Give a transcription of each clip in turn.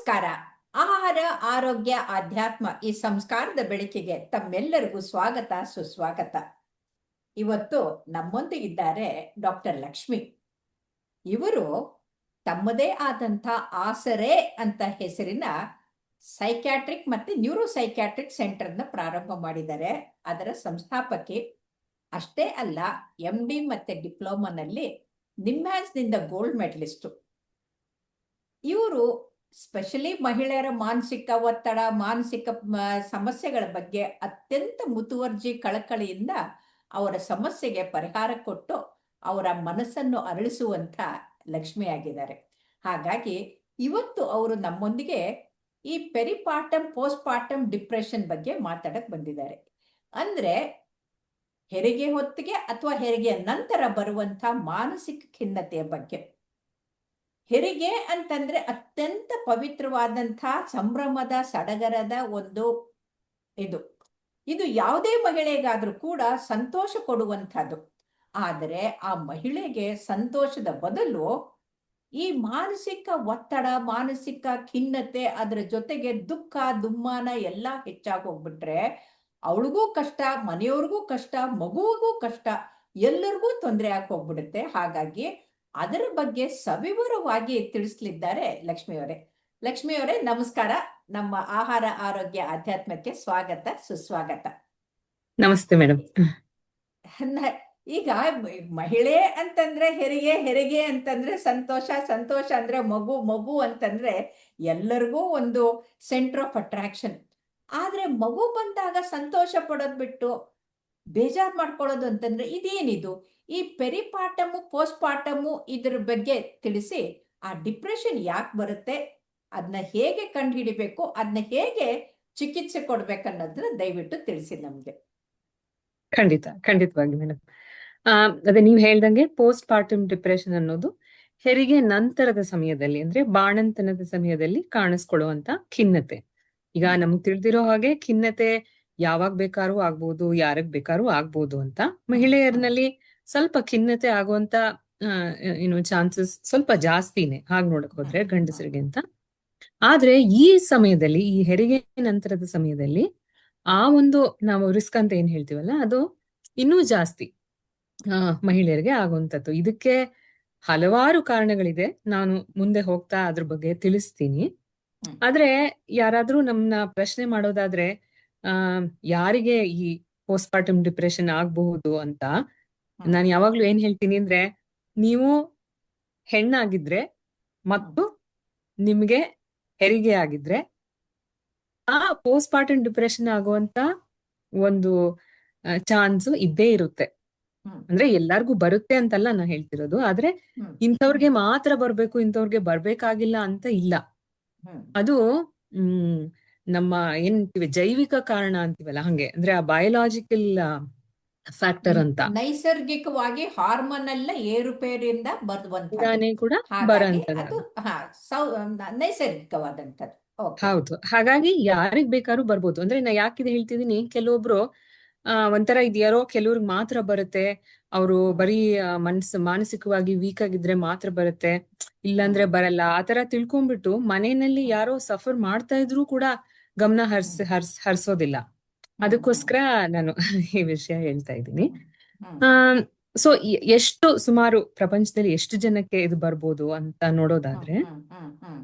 ನಮಸ್ಕಾರ. ಆಹಾರ, ಆರೋಗ್ಯ, ಆಧ್ಯಾತ್ಮ ಈ ಸಂಸ್ಕಾರದ ಬೆಳಕಿಗೆ ತಮ್ಮೆಲ್ಲರಿಗೂ ಸ್ವಾಗತ, ಸುಸ್ವಾಗತ. ಇವತ್ತು ನಮ್ಮೊಂದಿಗಿದ್ದಾರೆ ಡಾಕ್ಟರ್ ಲಕ್ಷ್ಮಿ. ಇವರು ತಮ್ಮದೇ ಆದಂಥ ಆಸರೆ ಅಂತ ಹೆಸರಿನ ಸೈಕ್ಯಾಟ್ರಿಕ್ ಮತ್ತೆ ನ್ಯೂರೋ ಸೈಕ್ಯಾಟ್ರಿಕ್ ಸೆಂಟರ್ನ ಪ್ರಾರಂಭ ಮಾಡಿದ್ದಾರೆ. ಅದರ ಸಂಸ್ಥಾಪಕಿ ಅಷ್ಟೇ ಅಲ್ಲ ಎಂ ಡಿ ಮತ್ತೆ ಡಿಪ್ಲೊಮಾನಲ್ಲಿ ನಿಮ್ಹಾನ್ಸ್ನಿಂದ ಗೋಲ್ಡ್ ಮೆಡಲಿಸ್ಟು. ಇವರು ಸ್ಪೆಷಲಿ ಮಹಿಳೆಯರ ಮಾನಸಿಕ ಒತ್ತಡ, ಮಾನಸಿಕ ಸಮಸ್ಯೆಗಳ ಬಗ್ಗೆ ಅತ್ಯಂತ ಮುತುವರ್ಜಿ ಕಳಕಳಿಯಿಂದ ಅವರ ಸಮಸ್ಯೆಗೆ ಪರಿಹಾರ ಕೊಟ್ಟು ಅವರ ಮನಸ್ಸನ್ನು ಅರಳಿಸುವಂತ ಲಕ್ಷ್ಮಿಯಾಗಿದ್ದಾರೆ. ಹಾಗಾಗಿ ಇವತ್ತು ಅವರು ನಮ್ಮೊಂದಿಗೆ ಈ ಪೆರಿಪಾಟಮ್ ಪೋಸ್ಟ್ ಪಾರ್ಟಮ್ ಡಿಪ್ರೆಷನ್ ಬಗ್ಗೆ ಮಾತಾಡಕ್ ಬಂದಿದ್ದಾರೆ. ಅಂದ್ರೆ ಹೆರಿಗೆ ಹೊತ್ತಿಗೆ ಅಥವಾ ಹೆರಿಗೆಯ ನಂತರ ಬರುವಂತ ಮಾನಸಿಕ ಖಿನ್ನತೆಯ ಬಗ್ಗೆ. ಹೆರಿಗೆ ಅಂತಂದ್ರೆ ಅತ್ಯಂತ ಪವಿತ್ರವಾದಂಥ ಸಂಭ್ರಮದ ಸಡಗರದ ಒಂದು ಇದು. ಇದು ಯಾವುದೇ ಮಹಿಳೆಗಾದ್ರೂ ಕೂಡ ಸಂತೋಷ ಕೊಡುವಂಥದ್ದು. ಆದರೆ ಆ ಮಹಿಳೆಗೆ ಸಂತೋಷದ ಬದಲು ಈ ಮಾನಸಿಕ ಒತ್ತಡ, ಮಾನಸಿಕ ಖಿನ್ನತೆ ಅದರ ಜೊತೆಗೆ ದುಃಖ, ದುಮ್ಮಾನ ಎಲ್ಲ ಹೆಚ್ಚಾಗಿ ಹೋಗ್ಬಿಟ್ರೆ ಅವಳಿಗೂ ಕಷ್ಟ, ಮನೆಯವ್ರಿಗೂ ಕಷ್ಟ, ಮಗುವಿಗೂ ಕಷ್ಟ, ಎಲ್ಲರಿಗೂ ತೊಂದರೆ ಆಗಿ ಹೋಗ್ಬಿಡುತ್ತೆ ಹಾಗಾಗಿ ಅದರ ಬಗ್ಗೆ ಸವಿವರವಾಗಿ ತಿಳಿಸ್ಲಿದ್ದಾರೆ ಲಕ್ಷ್ಮಿಯವರೇ. ಲಕ್ಷ್ಮಿಯವರೇ ನಮಸ್ಕಾರ. ನಮ್ಮ ಆಹಾರ ಆರೋಗ್ಯ ಆಧ್ಯಾತ್ಮಕ್ಕೆ ಸ್ವಾಗತ ಸುಸ್ವಾಗತ. ನಮಸ್ತೆ ಮೇಡಮ್ ಈಗ ಮಹಿಳೆ ಅಂತಂದ್ರೆ ಹೆರಿಗೆ ಹೆರಿಗೆ ಅಂತಂದ್ರೆ ಸಂತೋಷ ಸಂತೋಷ ಅಂದ್ರೆ ಮಗು ಮಗು ಅಂತಂದ್ರೆ ಎಲ್ಲರಿಗೂ ಒಂದು ಸೆಂಟರ್ ಆಫ್ ಅಟ್ರಾಕ್ಷನ್ ಆದ್ರೆ ಮಗು ಬಂದಾಗ ಸಂತೋಷ ಪಡೋದ್ ಬಿಟ್ಟು ಬೇಜಾರ್ ಮಾಡ್ಕೊಳ್ಳೋದು ಅಂತಂದ್ರೆ ಇದೇನಿದು? ಈ ಪೆರಿಪಾಟಮು ಪೋಸ್ಟ್ ಪಾಟಮು ಇದ್ರ ಬಗ್ಗೆ ತಿಳಿಸಿ ಆ ಡಿಪ್ರೆಷನ್ ಯಾಕೆ ಬರುತ್ತೆ ಅದನ್ನ ಹೇಗೆ ಕಂಡುಹಿಡಿಬೇಕು ಅದನ್ನ ಹೇಗೆ ಚಿಕಿತ್ಸೆ ಕೊಡ್ಬೇಕನ್ನೋದನ್ನ ದಯವಿಟ್ಟು ತಿಳಿಸಿ ನಮ್ಗೆ. ಖಂಡಿತ, ಖಂಡಿತವಾಗಿ ಮೇಡಮ್ ಅದೇ ನೀವು ಹೇಳ್ದಂಗೆ ಪೋಸ್ಟ್ ಪಾರ್ಟಮ್ ಡಿಪ್ರೆಷನ್ ಅನ್ನೋದು ಹೆರಿಗೆ ನಂತರದ ಸಮಯದಲ್ಲಿ, ಅಂದ್ರೆ ಬಾಣಂತನದ ಸಮಯದಲ್ಲಿ ಕಾಣಿಸ್ಕೊಳ್ಳುವಂತ ಖಿನ್ನತೆ. ಈಗ ನಮ್ಗೆ ತಿಳಿದಿರೋ ಹಾಗೆ ಖಿನ್ನತೆ ಯಾವಾಗ ಬೇಕಾದ್ರೂ ಆಗ್ಬೋದು, ಯಾರಿಗ್ ಬೇಕಾದ್ರೂ ಆಗ್ಬೋದು ಅಂತ ಮಹಿಳೆಯರ್ನಲ್ಲಿ ಸ್ವಲ್ಪ ಖಿನ್ನತೆ ಆಗುವಂತ ಏನು ಚಾನ್ಸಸ್ ಸ್ವಲ್ಪ ಜಾಸ್ತಿನೇ ಹಾಗೆ ನೋಡಕ್ ಹೋದ್ರೆ ಗಂಡಸರಿಗೆ ಅಂತ. ಆದ್ರೆ ಈ ಸಮಯದಲ್ಲಿ ಈ ಹೆರಿಗೆ ನಂತರದ ಸಮಯದಲ್ಲಿ ಆ ಒಂದು ನಾವು ರಿಸ್ಕ್ ಅಂತ ಏನ್ ಹೇಳ್ತೀವಲ್ಲ ಅದು ಇನ್ನೂ ಜಾಸ್ತಿ ಆ, ಮಹಿಳೆಯರಿಗೆ ಆಗುವಂಥದ್ದು. ಇದಕ್ಕೆ ಹಲವಾರು ಕಾರಣಗಳಿದೆ. ನಾನು ಮುಂದೆ ಹೋಗ್ತಾ ಅದ್ರ ಬಗ್ಗೆ ತಿಳಿಸ್ತೀನಿ. ಆದ್ರೆ ಯಾರಾದ್ರೂ ನಮ್ನ ಪ್ರಶ್ನೆ ಮಾಡೋದಾದ್ರೆ ಆ ಯಾರಿಗೆ ಈ ಪೋಸ್ಟ್ ಪಾರ್ಟಮ್ ಡಿಪ್ರೆಷನ್ ಆಗಬಹುದು ಅಂತ. ನಾನು ಯಾವಾಗ್ಲೂ ಏನ್ ಹೇಳ್ತೀನಿ ಅಂದ್ರೆ ನೀವು ಹೆಣ್ಣಾಗಿದ್ರೆ ಮತ್ತು ನಿಮ್ಗೆ ಹೆರಿಗೆ ಆಗಿದ್ರೆ ಆ ಪೋಸ್ಟ್ ಪಾರ್ಟಮ್ ಡಿಪ್ರೆಷನ್ ಆಗುವಂತ ಒಂದು ಚಾನ್ಸ್ ಇದ್ದೇ ಇರುತ್ತೆ. ಅಂದ್ರೆ ಎಲ್ಲಾರ್ಗು ಬರುತ್ತೆ ಅಂತಲ್ಲ ನಾ ಹೇಳ್ತಿರೋದು. ಆದ್ರೆ. ಇಂಥವ್ರಿಗೆ ಮಾತ್ರ ಬರ್ಬೇಕು ಇಂಥವ್ರಿಗೆ ಬರ್ಬೇಕಾಗಿಲ್ಲ ಅಂತ ಇಲ್ಲ. ಅದು ಹ್ಮ್ ನಮ್ಮ ಏನ್ ಜೈವಿಕ ಕಾರಣ ಅಂತೀವಲ್ಲ ಹಂಗೆ. ಅಂದ್ರೆ ಆ ಬಯೋಲಾಜಿಕಲ್ ಫ್ಯಾಕ್ಟರ್ ಅಂತ. ನೈಸರ್ಗಿಕವಾಗಿ ಹಾರ್ಮೋನ್ ಎಲ್ಲ ಏರುಪೇರಿಂದ ಬರುವಂತ ಕೂಡ ಹಾಗಾಗಿ ಬರಂತದ ಅದು ಹಾ ಸೌ ನ- ನೈಸರ್ಗಿಕವಾದಂಥದ್ದು. ಓಕೆ ಹೌದು. ಹಾಗಾಗಿ ಯಾರಿಗ್ ಬೇಕಾದ್ರೂ ಬರ್ಬೋದು. ಅಂದ್ರೆ ನಾ ಯಾಕಿದೆ ಹೇಳ್ತಿದೀನಿ ಕೆಲವೊಬ್ರು ಆ ಒಂಥರ ಇದ್ಯಾರೋ ಕೆಲವ್ರಿಗೆ ಮಾತ್ರ ಬರುತ್ತೆ. ಅವರು ಬರೀ ಮನ್ಸ್ ಮಾನಸಿಕವಾಗಿ ವೀಕ್ ಆಗಿದ್ರೆ ಮಾತ್ರ ಬರುತ್ತೆ. ಇಲ್ಲಾಂದ್ರೆ ಬರಲ್ಲ. ಆತರ ತಿಳ್ಕೊಂಡ್ಬಿಟ್ಟು ಮನೆಯಲ್ಲಿ ಯಾರೋ ಸಫರ್ ಮಾಡ್ತಾ ಇದ್ರು ಕೂಡ ಗಮನ ಹರ್ಸ್ ಹರ್ಸ್ ಹರ್ಸೋದಿಲ್ಲ. ಅದಕ್ಕೋಸ್ಕರ ನಾನು ಈ ವಿಷಯ ಹೇಳ್ತಾ ಇದ್ದೀನಿ. ಆ ಸೊ ಎಷ್ಟು ಸುಮಾರು ಪ್ರಪಂಚದಲ್ಲಿ ಎಷ್ಟು ಜನಕ್ಕೆ ಇದು ಬರ್ಬೋದು ಅಂತ ನೋಡೋದಾದ್ರೆ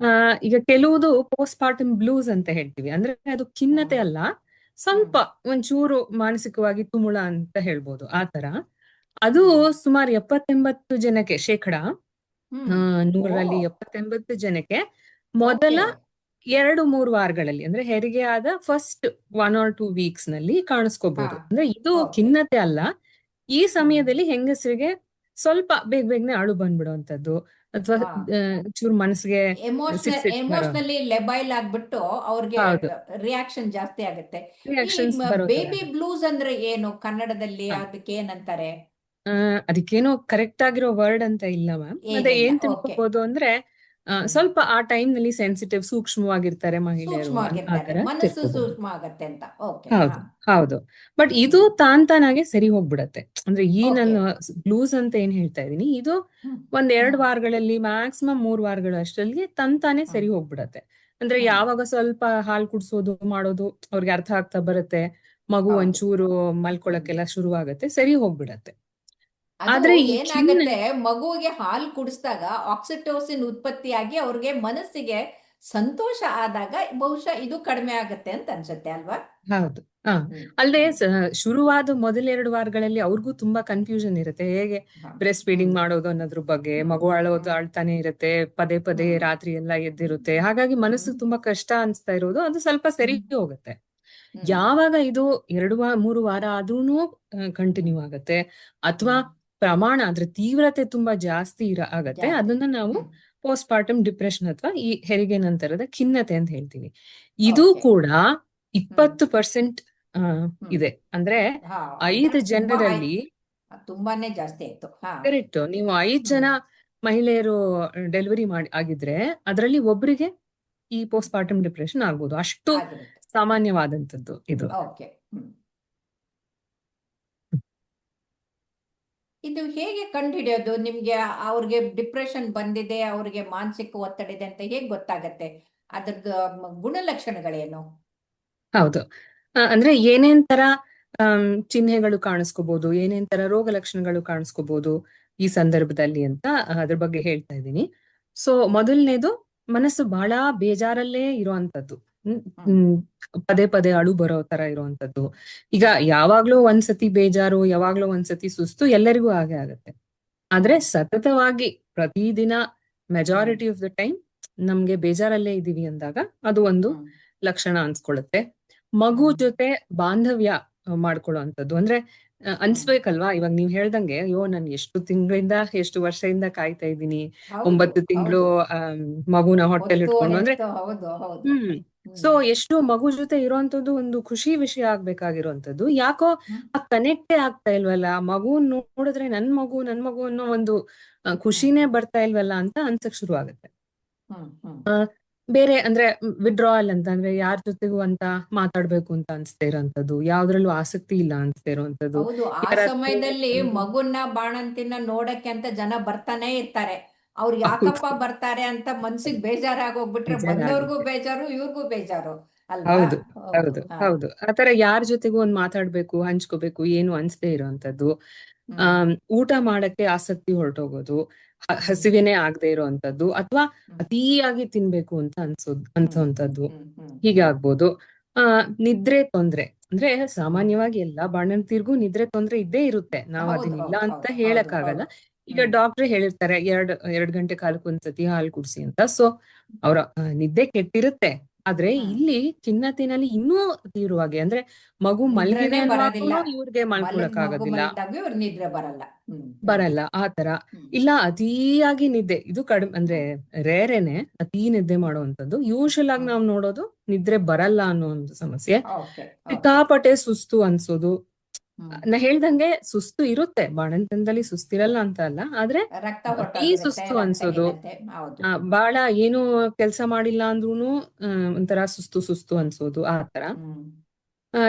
ಆ, ಈಗ ಕೆಲವುದು ಪೋಸ್ಟ್ ಪಾರ್ಟಮ್ ಬ್ಲೂಸ್ ಅಂತ ಹೇಳ್ತೀವಿ. ಅಂದ್ರೆ ಅದು ಖಿನ್ನತೆ ಅಲ್ಲ ಸ್ವಲ್ಪ ಒಂಚೂರು ಮಾನಸಿಕವಾಗಿ ತುಮುಳ ಅಂತ ಹೇಳ್ಬೋದು ಆ ತರ ಅದು ಸುಮಾರು ಎಪ್ಪತ್ತೆಂಬತ್ತು ಜನಕ್ಕೆ ಶೇಕಡ ನೂರಲ್ಲಿ. ಎಪ್ಪತ್ತೆಂಬತ್ತು ಜನಕ್ಕೆ ಮೊದಲ ಎರಡು ಮೂರು ವಾರಗಳಲ್ಲಿ ಅಂದ್ರೆ ಹೆರಿಗೆ ಆದ ಫಸ್ಟ್ ಒನ್ ಆರ್ ಟೂ ವೀಕ್ಸ್ನಲ್ಲಿ ಕಾಣಿಸ್ಕೋಬಹುದು ಅಂದ್ರೆ ಇದು. ಖಿನ್ನತೆ ಅಲ್ಲ. ಈ ಸಮಯದಲ್ಲಿ ಹೆಂಗಸರಿಗೆ ಸ್ವಲ್ಪ ಬೇಗ ಬೇಗನೆ ಅಳು ಬಂದ್ಬಿಡುವಂತದ್ದು ಅಥವಾ ಚೂರ್ ಮನಸ್ಸಿಗೆ ಎಮೋಷನಲ್ ಲೆಬೈಲ್ ಆಗ್ಬಿಟ್ಟು ಅವ್ರಿಗೆ. ರಿಯಾಕ್ಷನ್ ಜಾಸ್ತಿ ಆಗುತ್ತೆ. ಬೇಬಿ ಬ್ಲೂಸ್ ಅಂದ್ರೆ ಏನು? ಕನ್ನಡದಲ್ಲಿ. ಅದಕ್ಕೆ ಏನಂತಾರೆ ಅದಕ್ಕೇನೋ ಕರೆಕ್ಟ್ ಆಗಿರೋ ವರ್ಡ್ ಅಂತ ಇಲ್ಲ ಮ್ಯಾಮ್ ಅದೇ ಏನ್ ತಿಳ್ಕೋಬಹುದು ಅಂದ್ರೆ. ಸ್ವಲ್ಪ ಆ ಟೈಮ್ನಲ್ಲಿ ಸೆನ್ಸಿಟಿವ್ ಸೂಕ್ಷ್ಮವಾಗಿರ್ತಾರೆ ಮಹಿಳೆಯರು ಹೌದು ಹೌದು. ಬಟ್ ಇದು ತಾನ್ ತಾನಾಗೆ ಸರಿ ಹೋಗ್ಬಿಡತ್ತೆ. ಅಂದ್ರೆ ಈ ನನ್ನ ನಾನು ಬ್ಲೂಸ್ ಅಂತ ಏನ್ ಹೇಳ್ತಾ ಇದೀನಿ ಇದು ಒಂದ್ ಎರಡ್. ವಾರಗಳಲ್ಲಿ ಮ್ಯಾಕ್ಸಿಮಮ್ ಮೂರ್ ವಾರಗಳು ಅಷ್ಟರಲ್ಲಿ ತನ್ ತಾನೇ ಸರಿ ಹೋಗ್ಬಿಡತ್ತೆ. ಅಂದ್ರೆ ಯಾವಾಗ ಸ್ವಲ್ಪ ಹಾಲು ಕುಡ್ಸೋದು ಮಾಡೋದು ಅವ್ರಿಗೆ ಅರ್ಥ ಆಗ್ತಾ ಬರುತ್ತೆ ಮಗು. ಒಂಚೂರು ಮಲ್ಕೊಳಕ್ಕೆಲ್ಲ ಶುರು ಆಗತ್ತೆ ಸರಿ ಹೋಗ್ಬಿಡತ್ತೆ. ಆದ್ರೆ ಏನಾಗುತ್ತೆ ಮಗುವಿಗೆ ಹಾಲು ಕುಡಿಸಿದಾಗ ಆಕ್ಸಿಟೋಸಿನ್ ಉತ್ಪತ್ತಿಯಾಗಿ ಅವ್ರಿಗೆ ಮನಸ್ಸಿಗೆ ಸಂತೋಷ ಆದಾಗ ಬಹುಶಃ ಇದು ಕಡಿಮೆ ಆಗುತ್ತೆ ಅಂತ ಅನ್ಸುತ್ತೆ ಅಲ್ವಾ? ಹೌದು. ಹಾ. ಅಲ್ಲದೆ ಶುರುವಾದ ಮೊದಲೆರಡು ವಾರಗಳಲ್ಲಿ ಅವ್ರಿಗೂ ತುಂಬಾ ಕನ್ಫ್ಯೂಷನ್ ಇರುತ್ತೆ. ಹೇಗೆ. ಬ್ರೆಸ್ಟ್ ಫೀಡಿಂಗ್ ಮಾಡೋದು ಅನ್ನೋದ್ರ ಬಗ್ಗೆ ಮಗು ಅಳೋದು ಅಳ್ತಾನೆ ಇರುತ್ತೆ ಪದೇ ಪದೇ ರಾತ್ರಿ ಎಲ್ಲ ಎದ್ದಿರುತ್ತೆ. ಹಾಗಾಗಿ ಮನಸ್ಸು ತುಂಬಾ ಕಷ್ಟ ಅನ್ಸ್ತಾ ಇರೋದು. ಅದು ಸ್ವಲ್ಪ ಸರಿ ಹೋಗುತ್ತೆ. ಯಾವಾಗ ಇದು ಎರಡು ವಾರ ಮೂರು ವಾರ ಆದ್ರೂ ಕಂಟಿನ್ಯೂ ಆಗತ್ತೆ. ಅಥವಾ ಪ್ರಮಾಣ ಅದ್ರ ತೀವ್ರತೆ ತುಂಬಾ ಜಾಸ್ತಿ ಇರ ಆಗತ್ತೆ. ಅದನ್ನ ನಾವು ಪೋಸ್ಟ್ ಪಾರ್ಟಮ್ ಡಿಪ್ರೆಷನ್ ಅಥವಾ ಈ ಹೆರಿಗೆ ನಂತರದ ಖಿನ್ನತೆ ಅಂತ ಹೇಳ್ತೀವಿ. ಇದು ಕೂಡ ಇಪ್ಪತ್ತು ಪರ್ಸೆಂಟ್ ಇದೆ. ಅಂದ್ರೆ ಐದು ಜನರಲ್ಲಿ ತುಂಬಾನೇ ಜಾಸ್ತಿ ಆಯ್ತು. ಕರೆಕ್ಟ್. ನೀವು ಐದ್ ಜನ ಮಹಿಳೆಯರು ಡೆಲಿವರಿ ಮಾಡಿ ಆಗಿದ್ರೆ ಅದರಲ್ಲಿ ಒಬ್ಬರಿಗೆ ಈ ಪೋಸ್ಟ್ ಪಾರ್ಟಮ್ ಡಿಪ್ರೆಷನ್ ಆಗ್ಬೋದು. ಅಷ್ಟು ಸಾಮಾನ್ಯವಾದಂತದ್ದು ಇದು ಓಕೆ ಹ್ಮ್ ಇದು ಹೇಗೆ ಕಂಡುಹಿಡಿಯೋದು? ನಿಮ್ಗೆ ಅವ್ರಿಗೆ ಡಿಪ್ರೆಷನ್ ಬಂದಿದೆ, ಅವ್ರಿಗೆ ಮಾನಸಿಕ ಒತ್ತಡ ಇದೆ ಅಂತ ಹೇಗೆ ಗೊತ್ತಾಗತ್ತೆ? ಅದ್ರದ್ದು ಗುಣಲಕ್ಷಣಗಳೇನು? ಹೌದು. ಅಂದ್ರೆ ಏನೇನ್ ತರ ಚಿಹ್ನೆಗಳು ಕಾಣಿಸ್ಕೋಬಹುದು ಏನೇನ್ ತರ ರೋಗ ಲಕ್ಷಣಗಳು ಕಾಣಿಸ್ಕೋಬಹುದು ಈ ಸಂದರ್ಭದಲ್ಲಿ ಅಂತ ಅದ್ರ ಬಗ್ಗೆ ಹೇಳ್ತಾ ಇದ್ದೀನಿ. ಸೊ, ಮೊದಲನೇದು, ಮನಸ್ಸು ಬಹಳ ಬೇಜಾರಲ್ಲೇ ಇರುವಂತದ್ದು ಪದೇ ಪದೇ ಅಳು ಬರೋ ತರ ಇರುವಂತದ್ದು. ಈಗ ಯಾವಾಗ್ಲೂ ಒಂದ್ಸತಿ ಬೇಜಾರು ಯಾವಾಗ್ಲೂ ಒಂದ್ಸತಿ ಸುಸ್ತು ಎಲ್ಲರಿಗೂ ಹಾಗೆ ಆಗತ್ತೆ. ಆದ್ರೆ ಸತತವಾಗಿ ಪ್ರತಿದಿನ ಮೆಜಾರಿಟಿ ಆಫ್ ದ ಟೈಮ್ ನಮ್ಗೆ ಬೇಜಾರಲ್ಲೇ ಇದೀವಿ ಅಂದಾಗ ಅದು ಒಂದು ಲಕ್ಷಣ ಅನ್ಸ್ಕೊಳ್ಳುತ್ತೆ. ಮಗು ಜೊತೆ ಬಾಂಧವ್ಯ ಮಾಡ್ಕೊಳ್ಳುವಂಥದ್ದು ಅಂದ್ರೆ ಆ, ಹ್ಮ್ ಅನ್ಸ್ಬೇಕಲ್ವಾ? ಇವಾಗ ನೀವ್ ಹೇಳ್ದಂಗೆ ಅಯ್ಯೋ ನಾನು ಎಷ್ಟು ತಿಂಗಳಿಂದ ಎಷ್ಟು ವರ್ಷದಿಂದ ಕಾಯ್ತಾ ಇದ್ದೀನಿ. ಹೌದು ಒಂಬತ್ತು ತಿಂಗಳು ಮಗುನ ಹೊಟ್ಟೆಲ್ ಇಟ್ಕೊಂಡು ಅಂದ್ರೆ ಹ್ಮ್. ಸೊ ಎಷ್ಟು ಮಗು ಜೊತೆ ಇರುವಂತದ್ದು ಒಂದು ಖುಷಿ ವಿಷಯ ಆಗ್ಬೇಕಾಗಿರುವಂತದ್ದು. ಯಾಕೋ ಆ ಕನೆಕ್ಟೇ ಆಗ್ತಾ ಇಲ್ವಲ್ಲ ಮಗು ನೋಡಿದ್ರೆ ನನ್ ಮಗು ನನ್ ಮಗು ಅನ್ನೋ ಒಂದು ಖುಷಿನೇ ಬರ್ತಾ ಇಲ್ವಲ್ಲ ಅಂತ ಅನ್ಸಕ್ ಶುರು ಆಗುತ್ತೆ ಬೇರೆ ಅಂದ್ರೆ ವಿಡ್ರಾಯಲ್ ಅಂತ ಅಂದ್ರೆ ಯಾರ ಜೊತೆಗೂ ಅಂತ ಮಾತಾಡ್ಬೇಕು ಅಂತ ಅನ್ಸ್ತಾ ಇರೋಂಥದ್ದು. ಯಾವ್ದ್ರಲ್ಲೂ ಆಸಕ್ತಿ ಇಲ್ಲ ಅನ್ಸ್ತಾ ಇರೋಂಥದ್ದು. ಆ ಸಮಯದಲ್ಲಿ ಮಗುನ ಬಾಣಂತಿನ ನೋಡಕ್ಕೆ ಅಂತ ಜನ ಬರ್ತಾನೆ ಇರ್ತಾರೆ. ಅವ್ರು ಯಾಕಪ್ಪ ಬರ್ತಾರೆ ಅಂತ ಮನ್ಸಿಗೆ ಬೇಜಾರಾಗೋಗ್ಬಿಟ್ರೆ ಬಂದವ್ರಿಗೂ ಬೇಜಾರಾಗುತ್ತೆ ಬೇಜಾರು ಇವ್ರಿಗೂ ಬೇಜಾರು ಹೌದು ಹೌದು ಹೌದು ಆತರ ಯಾರ ಜೊತೆಗೂ ಒಂದ್ ಮಾತಾಡ್ಬೇಕು ಹಂಚ್ಕೋಬೇಕು ಏನು ಅನ್ಸದೆ ಇರೋಂಥದ್ದು. ಆ ಊಟ ಮಾಡಕ್ಕೆ ಆಸಕ್ತಿ ಹೊರಟೋಗೋದು ಹಸಿವೆನೆ ಆಗದೆ ಇರೋಂಥದ್ದು ಅಥವಾ ಅತಿಯಾಗಿ ತಿನ್ಬೇಕು ಅಂತ ಅನ್ಸೋದ್ ಅನ್ಸೋಂಥದ್ದು. ಹೀಗೆ ಆಗ್ಬೋದು. ಆ ನಿದ್ರೆ ತೊಂದ್ರೆ. ಅಂದ್ರೆ ಸಾಮಾನ್ಯವಾಗಿ ಎಲ್ಲಾ ಬಾಣಂತಿರ್ಗೂ ನಿದ್ರೆ ತೊಂದ್ರೆ ಇದ್ದೇ ಇರುತ್ತೆ. ನಾವ್ ಅದನ್ನಿಲ್ಲ ಅಂತ ಹೇಳಕ್ ಆಗಲ್ಲ ಈಗ ಡಾಕ್ಟರ್ ಹೇಳಿರ್ತಾರೆ ಎರಡ್ ಎರಡ್ ಗಂಟೆ ಕಾಲಕ್ಕೆ ಒಂದ್ಸತಿ ಹಾಲು ಕುಡಿಸಿ ಅಂತ. ಸೊ ಅವರ ನಿದ್ದೆ ಕೆಟ್ಟಿರುತ್ತೆ. ಆದ್ರೆ ಇಲ್ಲಿ ಖಿನ್ನತೆನಲ್ಲಿ ಇನ್ನೂ ತೀವ್ರವಾಗಿ ಅಂದ್ರೆ ಮಗು ಮಲಗಿದೆ ಇವ್ರಿಗೆ ಮಲ್ಕೊಳಕ್ ಆಗೋದಿಲ್ಲ. ಬರಲ್ಲ. ಹ್ಮ್. ಹ್ಮ್ ಬರಲ್ಲ ಆ ತರ ಇಲ್ಲ ಅತಿಯಾಗಿ ನಿದ್ದೆ ಇದು ಕಡಿಮೆ ಅಂದ್ರೆ ರೇರೇನೆ ಅತಿ ನಿದ್ದೆ ಮಾಡುವಂತದ್ದು ಯೂಶಲ್ ಆಗಿ ನಾವ್ ನೋಡೋದು ನಿದ್ರೆ ಬರಲ್ಲ ಅನ್ನೋ ಒಂದು ಸಮಸ್ಯೆ. ಸಿಕ್ಕಾಪಟ್ಟೆ ಸುಸ್ತು ಅನ್ಸೋದು. ನಾ ಹೇಳ್ದಂಗೆ ಸುಸ್ತು ಇರುತ್ತೆ. ಬಾಣಂತನದಲ್ಲಿ ಸುಸ್ತಿರಲ್ಲ ಅಂತ ಅಲ್ಲ. ಆದ್ರೆ ಹೊರಟೋಗಿರುತ್ತೆ ಸುಸ್ತು ಅನ್ಸೋದು. ಬಾಳ ಏನು ಕೆಲಸ ಮಾಡಿಲ್ಲ ಅಂದ್ರೂನು ಒಂಥರ ಸುಸ್ತು ಸುಸ್ತು ಅನ್ಸೋದು ಆ ತರ.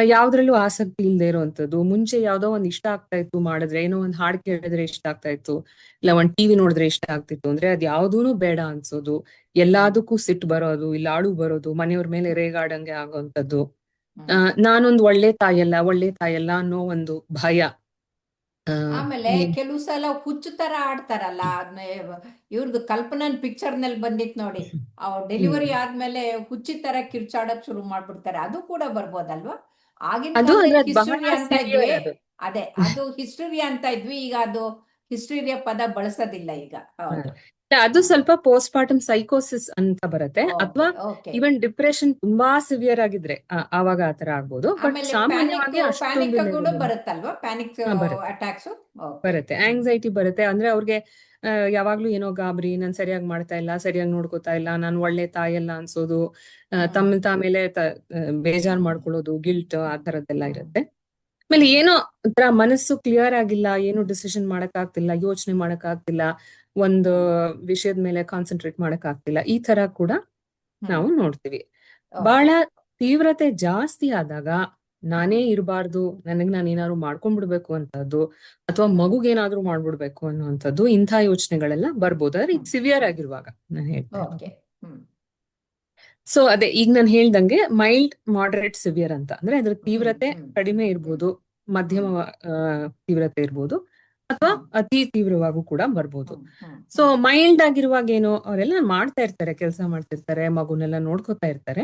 ಯಾವ್ದ್ರಲ್ಲೂ ಆಸಕ್ತಿ ಇಲ್ಲದೆ ಇರುವಂತದ್ದು ಮುಂಚೆ ಯಾವ್ದೋ ಒಂದ್ ಇಷ್ಟ ಆಗ್ತಾ ಇತ್ತು ಮಾಡಿದ್ರೆ ಏನೋ ಒಂದ್ ಹಾಡ್ ಕೇಳಿದ್ರೆ ಇಷ್ಟ ಆಗ್ತಾ ಇತ್ತು. ಇಲ್ಲ ಒಂದ್ ಟಿವಿ ನೋಡಿದ್ರೆ ಇಷ್ಟ ಆಗ್ತಿತ್ತು. ಅಂದ್ರೆ ಅದ್ ಯಾವ್ದೂನು ಬೇಡ ಅನ್ಸೋದು. ಎಲ್ಲಾದಕ್ಕೂ ಸಿಟ್ ಸಿಟ್ಟು ಬರೋದು ಇಲ್ಲ ಅಳು ಬರೋದು ಮನೆಯವ್ರ ಮೇಲೆ ರೇಗಾಡಂಗೆ ಆಗೋಂಥದ್ದು. ಆ, ಹ್ಮ್ ನಾನೊಂದು ಒಳ್ಳೆ ತಾಯಲ್ಲ ಒಳ್ಳೆ ತಾಯಲ್ಲ ಅನ್ನೋ ಒಂದು ಭಯ. ಆಮೇಲೆ ಕೆಲವು ಸಲ ಹುಚ್ಚು ತರ ಆಡ್ತಾರಲ್ಲ ಇವ್ರದ್ದು ಕಲ್ಪನನ್ ಪಿಕ್ಚರ್ನಲ್ಲಿ ಬಂದಿತ್ ನೋಡಿ. ಡೆಲಿವರಿ ಆದ್ಮೇಲೆ ಹುಚ್ಚಿ ತರ ಕಿರ್ಚಾಡಕ್ ಶುರು ಮಾಡ್ಬಿಡ್ತಾರೆ. ಅದು ಕೂಡ ಬರ್ಬೋದಲ್ವಾ? ಆಗಿನ ಹಿಸ್ಟರಿ ಅಂತ ಇದ್ವಿ. ಅದೇ. ಅದು ಹಿಸ್ಟರಿ ಅಂತ ಇದ್ವಿ. ಈಗ ಅದು ಹಿಸ್ಟರಿಯ ಪದ ಬಳಸೋದಿಲ್ಲ ಈಗ. ಹೌದು. ಅದು ಸ್ವಲ್ಪ ಪೋಸ್ಟ್ ಪಾರ್ಟಮ್ ಸೈಕೋಸಿಸ್ ಅಂತ ಬರುತ್ತೆ. ಅಥವಾ ಈವನ್ ಡಿಪ್ರೆಷನ್ ತುಂಬಾ ಸಿವಿಯರ್ ಆಗಿದ್ರೆ ಆ- ಆವಾಗ ಆತರ ಆಗ್ಬೋದು. ಬಟ್ ಸಾಮಾನ್ಯವಾಗಿ ಬರುತ್ತೆ. ಆಂಗ್ಸೈಟಿ ಬರುತ್ತೆ. ಅಂದ್ರೆ ಅವ್ರಿಗೆ ಆ, ಯಾವಾಗ್ಲೂ ಏನೋ ಗಾಬರಿ ನಾನ್ ಸರಿಯಾಗಿ ಮಾಡ್ತಾ ಇಲ್ಲ ಸರಿಯಾಗಿ ನೋಡ್ಕೋತಾ ಇಲ್ಲ ನಾನು ಒಳ್ಳೆ ತಾಯಲ್ಲ ಅನ್ಸೋದು ಆ. ತಮ್ಮ ತಾಮೇಲೆ ಬೇಜಾರ್ ಮಾಡ್ಕೊಳ್ಳೋದು ಗಿಲ್ಟ್ ಆ ತರದ್ದೆಲ್ಲ. ಇರುತ್ತೆ. ಆಮೇಲೆ ಏನೋ ತರ ಮನಸ್ಸು ಕ್ಲಿಯರ್ ಆಗಿಲ್ಲ ಏನು ಡಿಸಿಷನ್ ಮಾಡಕ್ ಆಗ್ತಿಲ್ಲ ಯೋಚನೆ ಮಾಡಕ್ ಆಗ್ತಿಲ್ಲ ಒಂದು ವಿಷಯದ ಮೇಲೆ ಕಾನ್ಸಂಟ್ರೇಟ್ ಮಾಡಕ್ ಆಗ್ತಿಲ್ಲ ಈ ತರ ಕೂಡ ನಾವು ನೋಡ್ತೀವಿ. ಬಹಳ ತೀವ್ರತೆ ಜಾಸ್ತಿ ಆದಾಗ ನಾನೇ. ಇರಬಾರ್ದು ನನಗ್ ನಾನು ಏನಾದ್ರು ಮಾಡ್ಕೊಂಡ್ಬಿಡ್ಬೇಕು ಅಂತದ್ದು ಅಥವಾ ಮಗುಗೇನಾದ್ರು ಮಾಡ್ಬಿಡ್ಬೇಕು ಅನ್ನುವಂಥದ್ದು ಇಂಥ ಯೋಚನೆಗಳೆಲ್ಲ ಬರ್ಬೋದು. ಆದ್ರೆ ಇದು ಸಿವಿಯರ್ ಆಗಿರುವಾಗ ನಾನು ಹೇಳ್ತೇನೆ ಸೊ ಅದೇ ಈಗ ನಾನು ಹೇಳ್ದಂಗೆ ಮೈಲ್ಡ್ ಮಾಡರೇಟ್ ಸಿವಿಯರ್ ಅಂತ. ಅಂದ್ರೆ ಅದ್ರ ತೀವ್ರತೆ ಕಡಿಮೆ ಇರ್ಬೋದು ಮಧ್ಯಮ ತೀವ್ರತೆ ಇರ್ಬೋದು. ಅಥವಾ ಅತಿ ತೀವ್ರವಾಗೂ ಕೂಡ ಬರ್ಬೋದು. ಸೊ ಮೈಲ್ಡ್ ಆಗಿರುವಾಗ ಏನು ಅವರೆಲ್ಲ ಮಾಡ್ತಾ ಇರ್ತಾರೆ ಕೆಲಸ ಮಾಡ್ತಿರ್ತಾರೆ ಮಗುನೆಲ್ಲ ನೋಡ್ಕೋತಾ ಇರ್ತಾರೆ.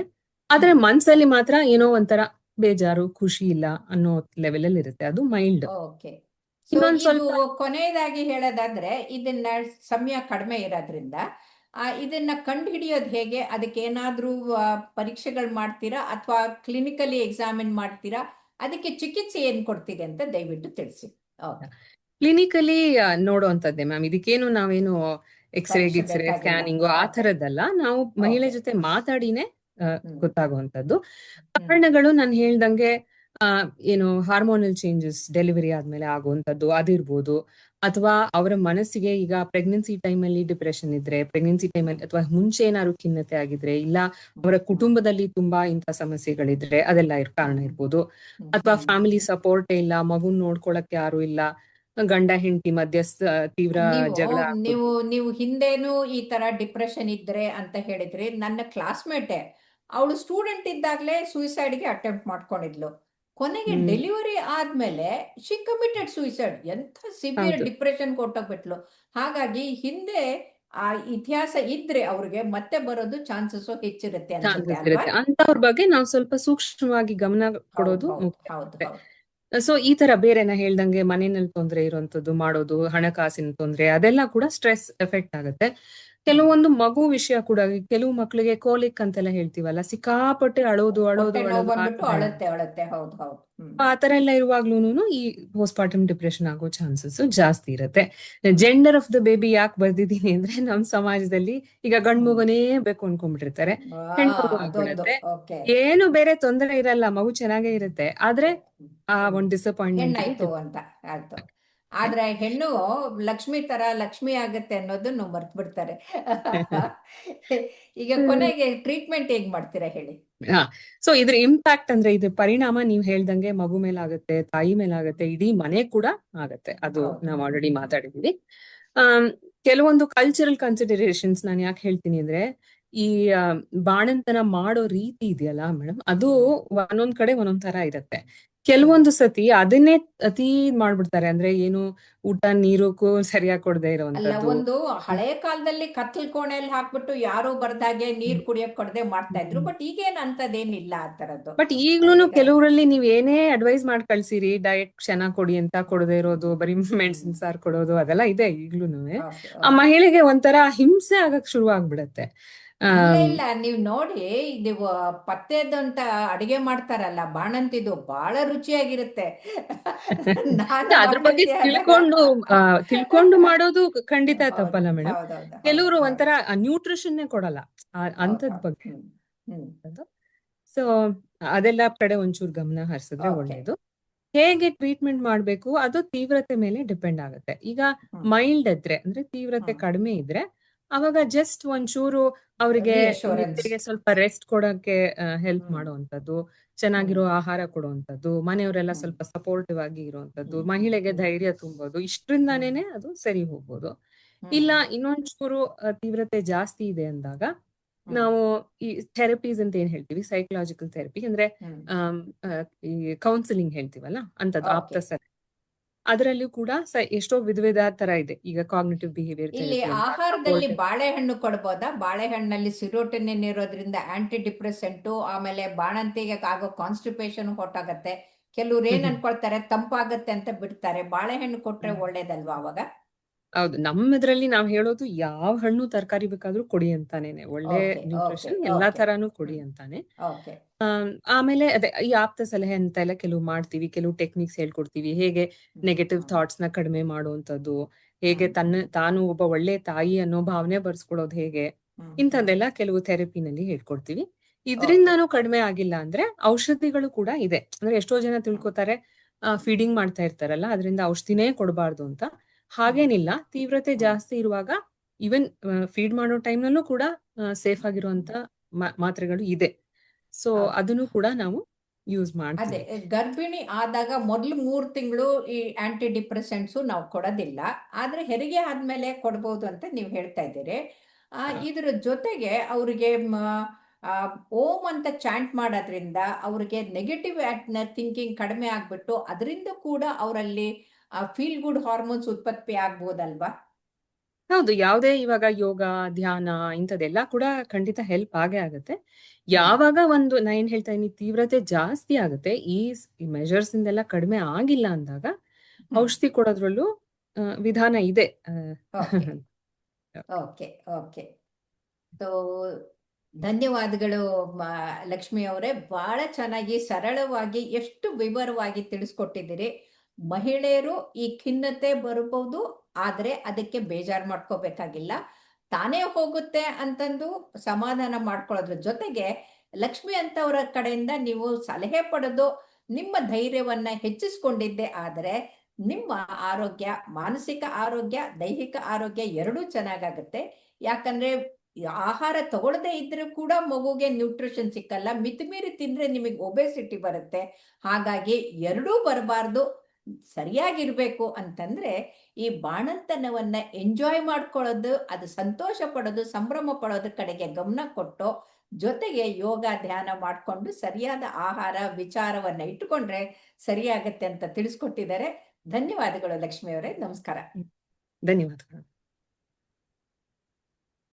ಆದ್ರೆ. ಮನ್ಸಲ್ಲಿ ಮಾತ್ರ ಏನೋ ಒಂಥರ ಬೇಜಾರು ಖುಷಿ ಇಲ್ಲ ಅನ್ನೋ ಲೆವೆಲ್ ಅಲ್ಲಿ ಇರುತ್ತೆ. ಅದು ಮೈಲ್ಡ್ ಇನ್ನೊಂದ್ ಸ್ವಲ್ಪ ಕೊನೆಯದಾಗಿ ಹೇಳೋದಾದ್ರೆ ಇದನ್ನ ಸಮಯ ಕಡಿಮೆ ಇರೋದ್ರಿಂದ ಇದನ್ನ ಕಂಡು ಹಿಡಿಯೋದು ಹೇಗೆ? ಅದಕ್ಕೆ ಏನಾದ್ರೂ ಪರೀಕ್ಷೆಗಳು ಮಾಡ್ತೀರಾ? ಅಥವಾ ಕ್ಲಿನಿಕಲಿ ಎಕ್ಸಾಮಿನ್ ಮಾಡ್ತೀರಾ? ಅದಕ್ಕೆ ಚಿಕಿತ್ಸೆ ಏನ್ ಕೊಡ್ತೀರಿ ಅಂತ ದಯವಿಟ್ಟು ತಿಳಿಸಿ. ಓಕೆ ಕ್ಲಿನಿಕಲಿ ನೋಡುವಂತದ್ದೇ ಮ್ಯಾಮ್ ಇದಕ್ಕೇನು ನಾವೇನು ಎಕ್ಸ್ರೇ ಗಿಕ್ಸ್ರೇ ರೇ ಸ್ಕ್ಯಾನಿಂಗ್ ಆ ತರದ್ದಲ್ಲ ನಾವು ಮಹಿಳೆ ಜೊತೆ ಮಾತಾಡಿನೇ ಗೊತ್ತಾಗುವಂತದ್ದು ಕಾರಣಗಳು ನಾನು ಹೇಳ್ದಂಗೆ ಏನು ಹಾರ್ಮೋನಲ್ ಚೇಂಜಸ್ ಡೆಲಿವರಿ ಆದ್ಮೇಲೆ ಆಗುವಂತದ್ದು ಅದಿರ್ಬೋದು. ಅಥವಾ ಅವರ ಮನಸ್ಸಿಗೆ ಈಗ ಪ್ರೆಗ್ನೆನ್ಸಿ ಟೈಮಲ್ಲಿ ಡಿಪ್ರೆಷನ್ ಇದ್ರೆ ಪ್ರೆಗ್ನೆನ್ಸಿ ಅಲ್ಲಿ ಅಥವಾ ಮುಂಚೆ ಏನಾದ್ರು ಖಿನ್ನತೆ ಆಗಿದ್ರೆ ಇಲ್ಲ ಅವರ ಕುಟುಂಬದಲ್ಲಿ ತುಂಬಾ ಇಂಥ ಸಮಸ್ಯೆಗಳಿದ್ರೆ ಅದೆಲ್ಲ ಇರ್ ಕಾರಣ ಇರ್ಬೋದು. ಅಥವಾ ಫ್ಯಾಮಿಲಿ ಸಪೋರ್ಟ್ ಇಲ್ಲ ಮಗು ನೋಡ್ಕೊಳಕ್ ಯಾರು ಇಲ್ಲ ಗಂಡ ಹೆಂಡತಿ ಮಧ್ಯ ತೀವ್ರ ನೀವು ಜಗಳ ನೀವು ನೀವು ಹಿಂದೇನು ಈ ತರ ಡಿಪ್ರೆಷನ್ ಇದ್ರೆ ಅಂತ ಹೇಳಿದ್ರಿ. ನನ್ನ ಕ್ಲಾಸ್ಮೇಟೆ ಅವಳು ಸ್ಟೂಡೆಂಟ್ ಇದ್ದಾಗಲೇ ಗೆ ಅಟೆಂಪ್ಟ್ ಮಾಡ್ಕೊಂಡಿದ್ಲು. ಕೊನೆಗೆ ಡೆಲಿವರಿ ಆದ್ಮೇಲೆ ಶಿ ಕಮಿಟೆಡ್ ಸೂಸೈಡ್ ಎಂಥ ಸಿವಿಯರ್ ಡಿಪ್ರೆಷನ್ ಕೊಟ್ಟೋಗ್ಬಿಟ್ಲು ಹಾಗಾಗಿ ಹಿಂದೆ ಆ ಇತಿಹಾಸ ಇದ್ರೆ ಅವ್ರಿಗೆ ಮತ್ತೆ ಬರೋದು ಚಾನ್ಸಸ್ ಹೆಚ್ಚಿರುತ್ತೆ ಅಂತ ಅಂತವ್ರ ಬಗ್ಗೆ ನಾವು ಸ್ವಲ್ಪ ಸೂಕ್ಷ್ಮವಾಗಿ ಗಮನ ಹೌದು ಕೊಡೋದು ಸೊ ಈ ತರ ಬೇರೆ ನಾ ಹೇಳ್ದಂಗೆ ಮನೆಯಲ್ಲಿ ತೊಂದರೆ ಇರುವಂತದ್ದು ಮಾಡೋದು, ಹಣಕಾಸಿನ ತೊಂದರೆ ಅದೆಲ್ಲ ಕೂಡ ಸ್ಟ್ರೆಸ್ ಎಫೆಕ್ಟ್ ಆಗುತ್ತೆ. ಕೆಲವೊಂದು ಮಗು ವಿಷಯ ಕೂಡ ಕೆಲವು ಮಕ್ಕಳಿಗೆ ಕೋಲಿಕ್ ಅಂತೆಲ್ಲ ಹೇಳ್ತೀವಲ್ಲ ಸಿಕ್ಕಾಪಟ್ಟೆ ಅಳೋದು ಅಳೋದು ಆ ತರ ಅಳುತ್ತೆ ಅಳುತ್ತೆ. ಹೌದು ಹೌದು. ಹ್ಮ್. ಎಲ್ಲ ಇರುವಾಗ್ಲೂನು ಈ ಪೋಸ್ಟ್ಪಾರ್ಟಮ್ ಡಿಪ್ರೆಷನ್ ಆಗೋ ಚಾನ್ಸಸ್ ಜಾಸ್ತಿ ಇರುತ್ತೆ. ಜೆಂಡರ್ ಆಫ್ ದ ಬೇಬಿ ಯಾಕೆ ಬರ್ದಿದ್ದೀನಿ ಅಂದ್ರೆ ನಮ್ ಸಮಾಜದಲ್ಲಿ ಈಗ ಗಂಡ್ ಮಗನೇ ಬೇಕು ಅನ್ಕೊಂಡ್ಬಿಟ್ಟಿರ್ತಾರೆ. ಏನು ಬೇರೆ ತೊಂದರೆ ಇರಲ್ಲ ಮಗು ಚೆನ್ನಾಗೇ ಇರುತ್ತೆ. ಆದ್ರೆ ಆ ಒಂದ್ ಡಿಸಪಾಯಿಂಟ್ಮೆಂಟ್ ಆಯ್ತು. ಆದ್ರೆ ಹೆಣ್ಣು ಲಕ್ಷ್ಮಿ ತರ ಲಕ್ಷ್ಮಿ ಆಗತ್ತೆ ಅನ್ನೋದನ್ನು ಮರ್ತು ಬಿಡ್ತಾರೆ ಈಗ ಕೊನೆಗೆ ಟ್ರೀಟ್ಮೆಂಟ್ ಹೇಗ್ ಮಾಡ್ತೀರಾ ಹೇಳಿ? ಹಾ ಸೊ ಇದ್ರ ಇಂಪ್ಯಾಕ್ಟ್ ಅಂದ್ರೆ ಇದ್ರ ಪರಿಣಾಮ ನೀವ್ ಹೇಳ್ದಂಗೆ ಮಗು ಮೇಲಾಗತ್ತೆ ತಾಯಿ ಮೇಲಾಗತ್ತೆ ಇಡೀ ಮನೆ ಕೂಡ ಆಗತ್ತೆ. ಅದು ನಾವ್ ಆಲ್ರೆಡಿ ಮಾತಾಡಿದೀವಿ. ಕೆಲವೊಂದು ಕಲ್ಚರಲ್ ಕನ್ಸಿಡರೇಷನ್ಸ್ ನಾನು ಯಾಕೆ ಹೇಳ್ತೀನಿ ಅಂದ್ರೆ ಈ ಬಾಣಂತನ ಮಾಡೋ ರೀತಿ ಇದೆಯಲ್ಲ ಮೇಡಮ್ ಅದು ಒಂದೊಂದ್ ಕಡೆ ಒಂದೊಂದ್ ತರ ಇರತ್ತೆ. ಕೆಲವೊಂದು ಸತಿ ಅದನ್ನೇ ಅತಿ ಮಾಡ್ಬಿಡ್ತಾರೆ. ಅಂದ್ರೆ ಏನು ಊಟ ನೀರುಕ್ಕೂ ಸರಿಯಾಗಿ ಕೊಡದೆ ಇರುವಂತದ್ದು. ಒಂದು ಹಳೆ ಕಾಲದಲ್ಲಿ ಕತ್ತಲ್ ಕೋಣೆಯಲ್ಲಿ ಹಾಕ್ಬಿಟ್ಟು ಯಾರು ಬರ್ದಾಗೆ ನೀರ್ ಕುಡಿಯಕ್ ಕೊಡದೆ ಮಾಡ್ತಾ ಇದ್ರು. ಬಟ್ ಈಗೇನ್ ಅಂತದೇನಿಲ್ಲ ಆ ತರದ್ದು. ಬಟ್ ಈಗ್ಲೂನು ಕೆಲವರಲ್ಲಿ ನೀವ್ ಏನೇ ಅಡ್ವೈಸ್ ಮಾಡಿ ಕಳ್ಸಿರಿ ಡಯಟ್ ಚೆನ್ನಾಗಿ ಕೊಡಿ ಅಂತ ಕೊಡದೆ ಇರೋದು ಬರೀ ಮೆಣಸಿನ ಸಾರ್ ಕೊಡೋದು ಅದೆಲ್ಲ ಇದೆ ಈಗ್ಲೂನು ಆ ಮಹಿಳೆಗೆ ಒಂಥರ ಹಿಂಸೆ ಆಗಕ್ ಶುರು ಆಗ್ಬಿಡತ್ತೆ ಇಲ್ಲ ಇಲ್ಲ. ನೀವ್ ನೋಡಿ ನೀವು ಪತ್ತೆದಂತ ಅಡಿಗೆ ಮಾಡ್ತಾರಲ್ಲ ಬಾಣಂತಿದು ಬಹಳ ರುಚಿಯಾಗಿರುತ್ತೆ. ನಾನು ಅದ್ರ ಬಗ್ಗೆ ತಿಳ್ಕೊಂಡು ಆ, ತಿಳ್ಕೊಂಡು ಮಾಡೋದು ಖಂಡಿತ ಹೌದು ತಪ್ಪಲ್ಲ ಮೇಡಮ್ ಹೌದು, ಹೌದು ಕೆಲವರು ಹೌದು. ಒಂಥರ ನ್ಯೂಟ್ರಿಷನ್ನೇ ಕೊಡಲ್ಲ ಆ- ಹೌದು ಅಂಥದ್ ಹೌದು ಬಗ್ಗೆ. ಹ್ಮ್ ಹ್ಮ್. ಸೊ ಅದೆಲ್ಲ ಕಡೆ ಒಂಚೂರು ಗಮನ ಹರಿಸಿದ್ರೆ ಒಳ್ಳೇದು. ಹೇಗೆ ಟ್ರೀಟ್ಮೆಂಟ್ ಮಾಡಬೇಕು ಅದು ತೀವ್ರತೆ ಮೇಲೆ ಡಿಪೆಂಡ್ ಆಗುತ್ತೆ. ಈಗ ಹ್ಮ್. ಮೈಲ್ಡ್ ಇದ್ರೆ ಅಂದ್ರೆ ತೀವ್ರತೆ ಹ್ಮ್. ಕಡಿಮೆ ಇದ್ರೆ ಅವಾಗ ಜಸ್ಟ್ ಒಂಚೂರು ಅವ್ರಿಗೆ ಸ್ವಲ್ಪ ರೆಸ್ಟ್ ಕೊಡಕ್ಕೆ ಹೆಲ್ಪ್ ಮಾಡುವಂತದ್ದು ಚೆನ್ನಾಗಿರೋ ಆಹಾರ ಕೊಡುವಂತದ್ದು ಮನೆಯವರೆಲ್ಲ ಸ್ವಲ್ಪ ಸಪೋರ್ಟಿವ್ ಆಗಿ ಇರುವಂತದ್ದು ಮಹಿಳೆಗೆ ಧೈರ್ಯ ತುಂಬೋದು ಇಷ್ಟರಿಂದಾನೇನೆ ಅದು ಸರಿ ಹೋಗ್ಬೋದು. ಇಲ್ಲ ಇನ್ನೊಂಚೂರು ತೀವ್ರತೆ ಜಾಸ್ತಿ ಇದೆ ಅಂದಾಗ ನಾವು ಈ ಥೆರಪೀಸ್ ಅಂತ ಏನ್ ಹೇಳ್ತೀವಿ? ಸೈಕಲಾಜಿಕಲ್ ಥೆರಪಿ ಅಂದ್ರೆ ಆ, ಈ ಕೌನ್ಸಿಲಿಂಗ್ ಹೇಳ್ತೀವಲ್ಲ? ಅಂತದ್ದು ಆಪ್ತ ಸಲಹೆ ಅದರಲ್ಲಿಯೂ ಕೂಡ ಸ- ಎಷ್ಟೋ ವಿಧ ವಿಧ ತರ ಇದೆ. ಈಗ ಕಾಗ್ನಿಟಿವ್ ಬಿಹೇವಿಯರ್ ಇಲ್ಲಿ ಆಹಾರದಲ್ಲಿ ಬಾಳೆಹಣ್ಣು ಕೊಡ್ಬೋದಾ? ಬಾಳೆಹಣ್ಣಲ್ಲಿ ಸಿರೋಟಿನಿನ್ ಇರೋದ್ರಿಂದ ಆಂಟಿ ಡಿಪ್ರೆಸೆಂಟು ಆಮೇಲೆ ಬಾಣಂತಿಗೆ ಆಗೋ ಕಾನ್ಸ್ಟಿಪೇಷನ್ ಹೊಟ್ಟಾಗತ್ತೆ ಕೆಲವ್ರು ಏನ್ ಅನ್ಕೊಳ್ತಾರೆ? ತಂಪಾಗತ್ತೆ ಅಂತ ಬಿಡ್ತಾರೆ. ಬಾಳೆಹಣ್ಣು ಕೊಟ್ರೆ ಒಳ್ಳೇದಲ್ವಾ ಅವಾಗ? ಹೌದು. ನಮ್ಮದ್ರಲ್ಲಿ ನಾವ್ ಹೇಳೋದು ಯಾವ ಹಣ್ಣು ತರಕಾರಿ ಬೇಕಾದ್ರೂ ಕೊಡಿ ಅಂತಾನೇನೆ. ಒಳ್ಳೆ ನ್ಯೂಟ್ರಿಷನ್ ಎಲ್ಲಾ ತರಾನು ಕೊಡಿ ಅಂತಾನೆ. ಓಕೆ ಆಮ್, ಆಮೇಲೆ ಅದೇ ಈ ಆಪ್ತ ಸಲಹೆ ಅಂತ ಎಲ್ಲ ಕೆಲವು ಮಾಡ್ತೀವಿ ಕೆಲವು ಟೆಕ್ನಿಕ್ಸ್ ಹೇಳ್ಕೊಡ್ತೀವಿ. ಹೇಗೆ ನೆಗೆಟಿವ್ ಥಾಟ್ಸ್ನ ಕಡಿಮೆ ಮಾಡುವಂತದ್ದು ಹೇಗೆ ತನ್ನ ತಾನು ಒಬ್ಬ ಒಳ್ಳೆ ತಾಯಿ ಅನ್ನೋ ಭಾವನೆ ಬರ್ಸ್ಕೊಳೋದು ಹೇಗೆ ಹ್ಮ್. ಹ್ಮ್ ಇಂಥದ್ದೆಲ್ಲ ಕೆಲವು ಥೆರಪಿನಲ್ಲಿ ಹೇಳ್ಕೊಡ್ತೀವಿ. ಓಕೆ ಇದರಿಂದಾನು ಕಡಿಮೆ ಆಗಿಲ್ಲ ಅಂದ್ರೆ ಔಷಧಿಗಳು ಕೂಡ ಇದೆ. ಅಂದ್ರೆ ಎಷ್ಟೋ ಜನ ಹ್ಮ್ ತಿಳ್ಕೊತಾರೆ ಫೀಡಿಂಗ್ ಮಾಡ್ತಾ ಇರ್ತಾರಲ್ಲ ಅದರಿಂದ ಔಷಧಿನೇ ಕೊಡಬಾರ್ದು ಅಂತ. ಹ್ಮ್. ಹಾಗೇನಿಲ್ಲ. ತೀವ್ರತೆ ಹ್ಮ್. ಜಾಸ್ತಿ ಇರುವಾಗ ಈವನ್ ಫೀಡ್ ಮಾಡೋ ಟೈಮ್ನಲ್ಲೂ ಕೂಡ ಸೇಫ್ ಆಗಿರುವಂತ ಮಾ- ಮಾತ್ರೆಗಳು ಇದೆ. ಸೊ ಅದನ್ನು ಕೂಡ ನಾವು ಯೂಸ್ ಅದೇ ಮಾಡ್ತೀವಿ. ಗರ್ಭಿಣಿ ಆದಾಗ ಮೊದಲು ಮೂರು ತಿಂಗಳು ಈ ಆಂಟಿ ಡಿಪ್ರೆಸೆಂಟ್ಸು ನಾವು ಕೊಡೋದಿಲ್ಲ. ಆದ್ರೆ ಹೆರಿಗೆ ಆದ್ಮೇಲೆ ಕೊಡ್ಬೋದು ಅಂತ ನೀವು ಹೇಳ್ತಾ ಇದ್ದೀರಿ. ಆ. ಇದ್ರ ಜೊತೆಗೆ ಅವರಿಗೆ ಓಮ್ ಅಂತ ಚಾಂಟ್ ಮಾಡೋದ್ರಿಂದ ಅವ್ರಿಗೆ ನೆಗೆಟಿವ್ ಥಿಂಕಿಂಗ್ ಕಡಿಮೆ ಆಗ್ಬಿಟ್ಟು ಅದರಿಂದ ಕೂಡ ಅವರಲ್ಲಿ ಫೀಲ್ ಗುಡ್ ಹಾರ್ಮೋನ್ಸ್ ಉತ್ಪತ್ತಿ ಆಗ್ಬೋದಲ್ವಾ? ಹೌದು ಯಾವುದೇ ಇವಾಗ ಯೋಗ ಧ್ಯಾನ ಇಂಥದ್ದೆಲ್ಲ ಕೂಡ ಖಂಡಿತ ಹೆಲ್ಪ್ ಆಗೇ ಆಗುತ್ತೆ. ಯಾವಾಗ ಒಂದು ನಾ ಏನ್ ಹೇಳ್ತಾ ಇದೀನಿ ತೀವ್ರತೆ ಜಾಸ್ತಿ ಆಗುತ್ತೆ ಈ ಮೆಜರ್ಸ್ ಇಂದೆಲ್ಲ ಕಡಿಮೆ ಆಗಿಲ್ಲ ಅಂದಾಗ ಹ್ಮ್. ಔಷಧಿ ಕೊಡೋದ್ರಲ್ಲೂ ವಿಧಾನ ಇದೆ. ಓಕೆ. Okay okay. ಸೊ ಧನ್ಯವಾದಗಳು ಮ- ಲಕ್ಷ್ಮಿ ಅವರೇ. ಬಹಳ ಚೆನ್ನಾಗಿ ಸರಳವಾಗಿ ಎಷ್ಟು ವಿವರವಾಗಿ ತಿಳಿಸ್ಕೊಟ್ಟಿದ್ದೀರಿ. ಮಹಿಳೆಯರು ಈ ಖಿನ್ನತೆ ಬರಬಹುದು ಆದರೆ ಅದಕ್ಕೆ ಬೇಜಾರು ಮಾಡ್ಕೋಬೇಕಾಗಿಲ್ಲ. ತಾನೇ ಹೋಗುತ್ತೆ ಅಂತಂದು ಸಮಾಧಾನ ಮಾಡ್ಕೊಳ್ಳೋದ್ರ ಜೊತೆಗೆ ಲಕ್ಷ್ಮಿ ಅಂತವರ ಕಡೆಯಿಂದ ನೀವು ಸಲಹೆ ಪಡೆದು ನಿಮ್ಮ ಧೈರ್ಯವನ್ನ ಹೆಚ್ಚಿಸ್ಕೊಂಡಿದ್ದೆ ಆದರೆ ನಿಮ್ಮ ಆರೋಗ್ಯ, ಮಾನಸಿಕ ಆರೋಗ್ಯ, ದೈಹಿಕ ಆರೋಗ್ಯ ಎರಡೂ ಚೆನ್ನಾಗಾಗುತ್ತೆ. ಯಾಕಂದ್ರೆ ಆಹಾರ ತಗೊಳ್ಳದೆ ಇದ್ರೂ ಕೂಡ ಮಗುಗೆ ನ್ಯೂಟ್ರಿಷನ್ ಸಿಕ್ಕಲ್ಲ. ಮಿತಿಮೀರಿ ತಿಂದ್ರೆ ನಿಮಗೆ ಒಬೆಸಿಟಿ ಬರುತ್ತೆ. ಹಾಗಾಗಿ ಎರಡೂ ಬರಬಾರ್ದು. ಸರಿಯಾಗಿರ್ಬೇಕು ಅಂತಂದ್ರೆ ಈ ಬಾಣಂತನವನ್ನ ಎಂಜಾಯ್ ಮಾಡ್ಕೊಳ್ಳೋದು, ಅದು ಸಂತೋಷ ಪಡೋದು, ಸಂಭ್ರಮ ಪಡೋದ್ರ ಕಡೆಗೆ ಗಮನ ಕೊಟ್ಟು ಜೊತೆಗೆ ಯೋಗ ಧ್ಯಾನ ಮಾಡಿಕೊಂಡು ಸರಿಯಾದ ಆಹಾರ, ವಿಚಾರವನ್ನ ಇಟ್ಟುಕೊಂಡ್ರೆ ಸರಿಯಾಗತ್ತೆ ಅಂತ ತಿಳಿಸ್ಕೊಟ್ಟಿದ್ದಾರೆ. ಧನ್ಯವಾದಗಳು ಲಕ್ಷ್ಮಿಯವರೇ ನಮಸ್ಕಾರ. ಧನ್ಯವಾದಗಳು.